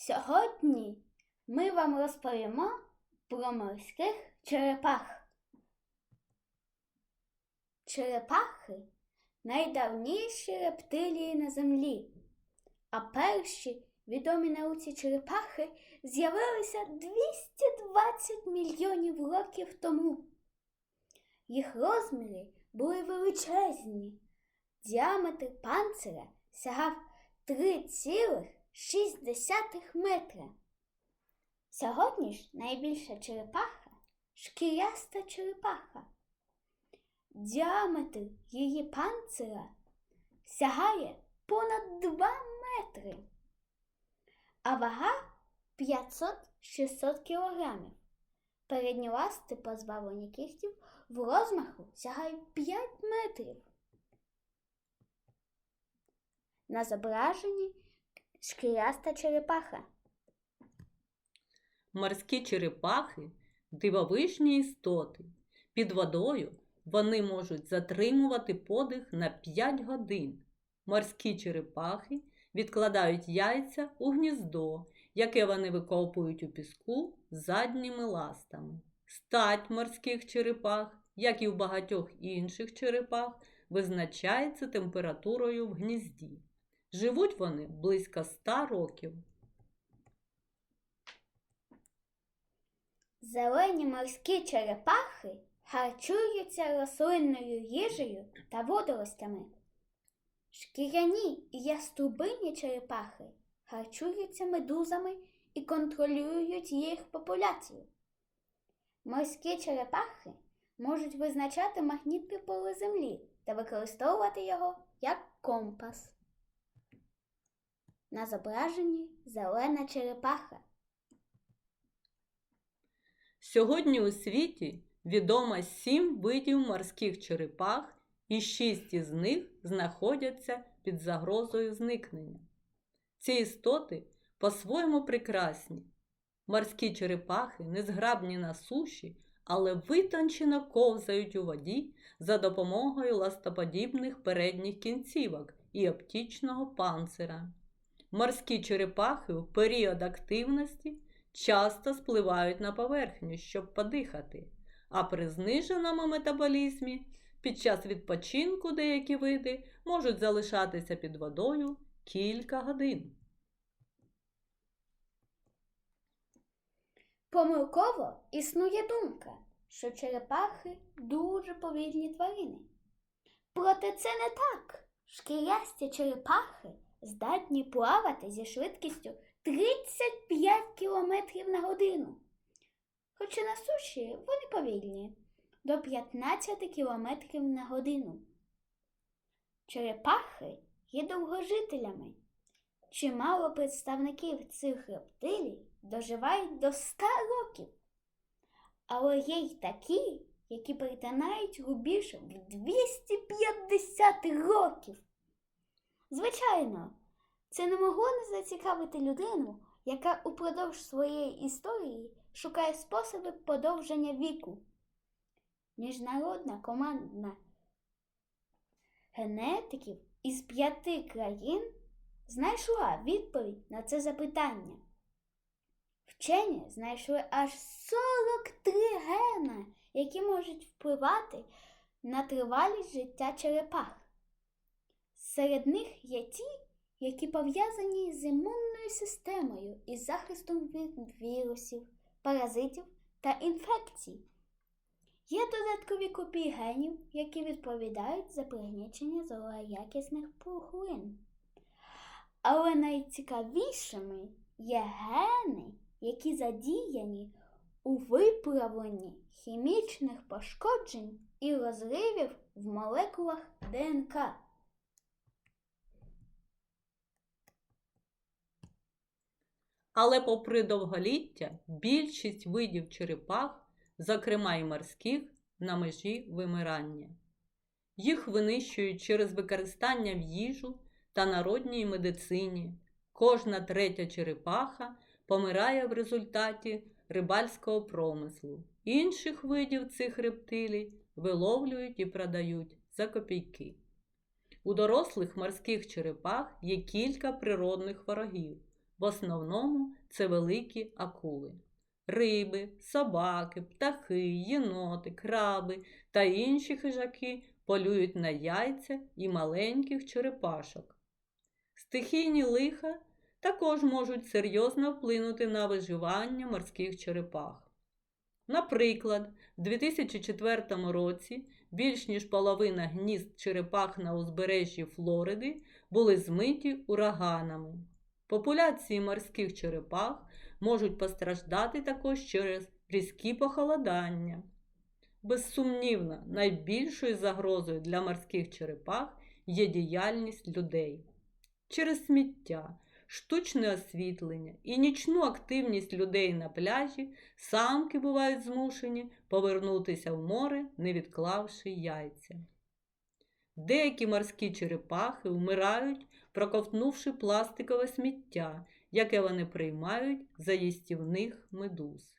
Сьогодні ми вам розповімо про морських черепах. Черепахи найдавніші рептилії на землі, а перші відомі науці черепахи з'явилися 220 мільйонів років тому. Їх розміри були величезні. Діаметр панцира сягав 3,6 метра. Сьогодні ж найбільша черепаха шкіряста черепаха. Діаметр її панцира сягає понад 2 метри, а вага 500-600 кілограмів. Передні ласти, позбавлені кігтів, в розмаху сягають 5 метрів. На зображенні шкіряста черепаха. Морські черепахи дивовижні істоти. Під водою вони можуть затримувати подих на 5 годин. Морські черепахи відкладають яйця у гніздо, яке вони викопують у піску задніми ластами. Стать морських черепах, як і у багатьох інших черепах, визначається температурою в гнізді. Живуть вони близько 100 років. Зелені морські черепахи харчуються рослинною їжею та водоростями. Шкіряні і яструбині черепахи харчуються медузами і контролюють їх популяцію. Морські черепахи можуть визначати магнітне поле Землі та використовувати його як компас. На зображенні зелена черепаха. Сьогодні у світі відомо сім видів морських черепах, і шість із них знаходяться під загрозою зникнення. Ці істоти по-своєму прекрасні. Морські черепахи незграбні на суші, але витончено ковзають у воді за допомогою ластоподібних передніх кінцівок і оптічного панцира. Морські черепахи у період активності часто спливають на поверхню, щоб подихати, а при зниженому метаболізмі під час відпочинку деякі види можуть залишатися під водою кілька годин. Помилково існує думка, що черепахи дуже повільні тварини. Проте це не так. Шкірясті черепахи здатні плавати зі швидкістю 35 км на годину. Хоча на суші вони повільні до 15 км на годину. Черепахи є довгожителями. Чимало представників цих рептилій доживають до 100 років. Але є й такі, які притинають рубіж в 250 років. Звичайно, це не могло не зацікавити людину, яка упродовж своєї історії шукає способи подовження віку. Міжнародна командна генетиків із п'яти країн знайшла відповідь на це запитання. Вчені знайшли аж 43 гена, які можуть впливати на тривалість життя черепах. Серед них є ті, які пов'язані з імунною системою і захистом від вірусів, паразитів та інфекцій. Є додаткові копії генів, які відповідають за пригнічення злоякісних пухлин. Але найцікавішими є гени, які задіяні у виправленні хімічних пошкоджень і розривів в молекулах ДНК. Але попри довголіття, більшість видів черепах, зокрема й морських, на межі вимирання. Їх винищують через використання в їжу та народній медицині. Кожна третя черепаха помирає в результаті рибальського промислу. Інших видів цих рептилій виловлюють і продають за копійки. У дорослих морських черепах є кілька природних ворогів. В основному це великі акули. Риби, собаки, птахи, єноти, краби та інші хижаки полюють на яйця і маленьких черепашок. Стихійні лиха також можуть серйозно вплинути на виживання морських черепах. Наприклад, у 2004 році більш ніж половина гнізд черепах на узбережжі Флориди були змиті ураганами. Популяції морських черепах можуть постраждати також через різкі похолодання. Безсумнівно, найбільшою загрозою для морських черепах є діяльність людей. Через сміття, штучне освітлення і нічну активність людей на пляжі самки бувають змушені повернутися в море, не відклавши яйця. Деякі морські черепахи вмирають, проковтнувши пластикове сміття, яке вони приймають за їстівних медуз.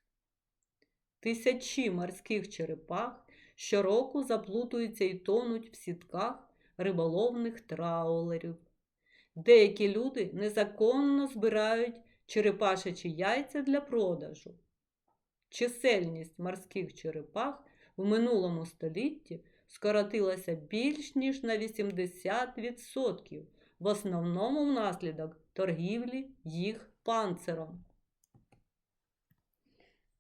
Тисячі морських черепах щороку заплутуються і тонуть в сітках риболовних траулерів. Деякі люди незаконно збирають черепашачі яйця для продажу. Чисельність морських черепах в минулому столітті скоротилася більш ніж на 80%, в основному внаслідок торгівлі їх панциром.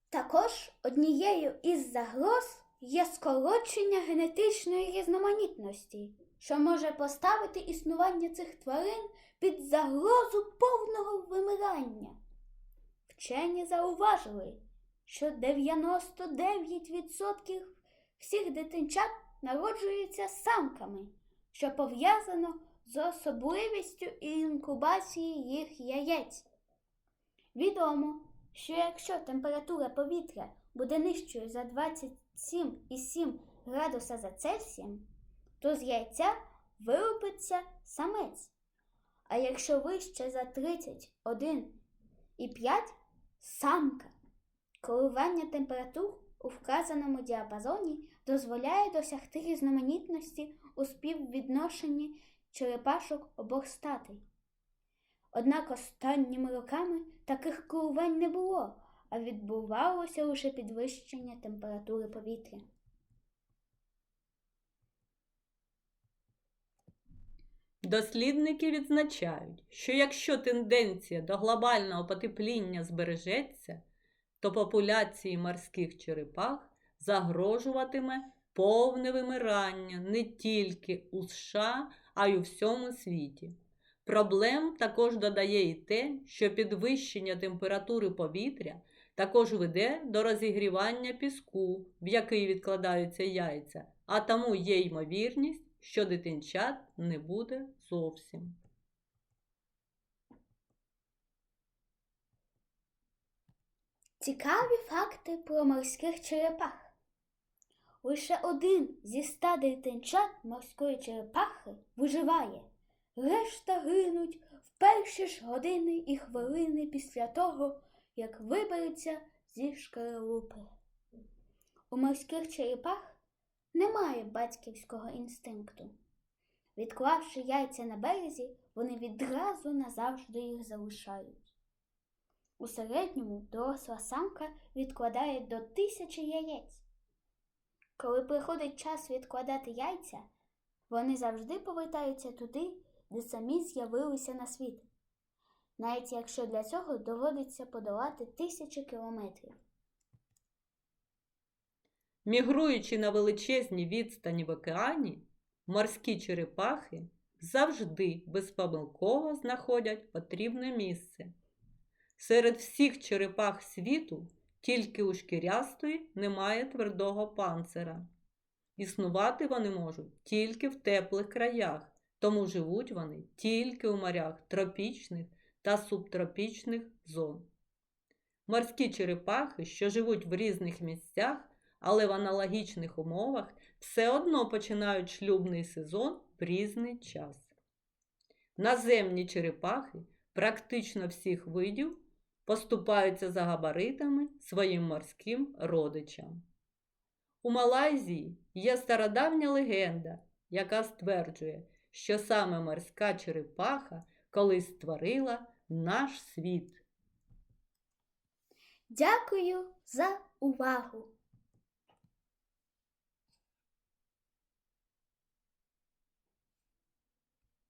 Також однією із загроз є скорочення генетичної різноманітності, що може поставити існування цих тварин під загрозу повного вимирання. Вчені зауважили, що 99% всіх дитинчат народжуються самками, що пов'язано з особливістю інкубації їх яєць. Відомо, що якщо температура повітря буде нижчою за 27,7 градуса за Цельсієм, то з яйця вилупиться самець. А якщо вище за 31,5 самка. Коливання температур у вказаному діапазоні дозволяє досягти різноманітності у співвідношенні черепашок обох статей. Однак останніми роками таких коливань не було, а відбувалося лише підвищення температури повітря. Дослідники відзначають, що якщо тенденція до глобального потепління збережеться, то популяції морських черепах загрожуватиме повне вимирання не тільки у США, а й у всьому світі. Проблем також додає і те, що підвищення температури повітря також веде до розігрівання піску, в який відкладаються яйця, а тому є ймовірність, що дитинчат не буде зовсім. Цікаві факти про морських черепах. Лише один зі ста дитинчат морської черепахи виживає. Решта гинуть в перші ж години і хвилини після того, як виберуться зі шкаралупи. У морських черепах немає батьківського інстинкту. Відклавши яйця на березі, вони відразу назавжди їх залишають. У середньому доросла самка відкладає до тисячі яєць. Коли приходить час відкладати яйця, вони завжди повертаються туди, де самі з'явилися на світ, навіть якщо для цього доводиться подолати тисячі кілометрів. Мігруючи на величезні відстані в океані, морські черепахи завжди безпомилково знаходять потрібне місце. Серед всіх черепах світу тільки у шкірястої немає твердого панцира. Існувати вони можуть тільки в теплих краях, тому живуть вони тільки у морях тропічних та субтропічних зон. Морські черепахи, що живуть в різних місцях, але в аналогічних умовах, все одно починають шлюбний сезон в різний час. Наземні черепахи практично всіх видів поступаються за габаритами своїм морським родичам. У Малайзії є стародавня легенда, яка стверджує, що саме морська черепаха колись створила наш світ. Дякую за увагу!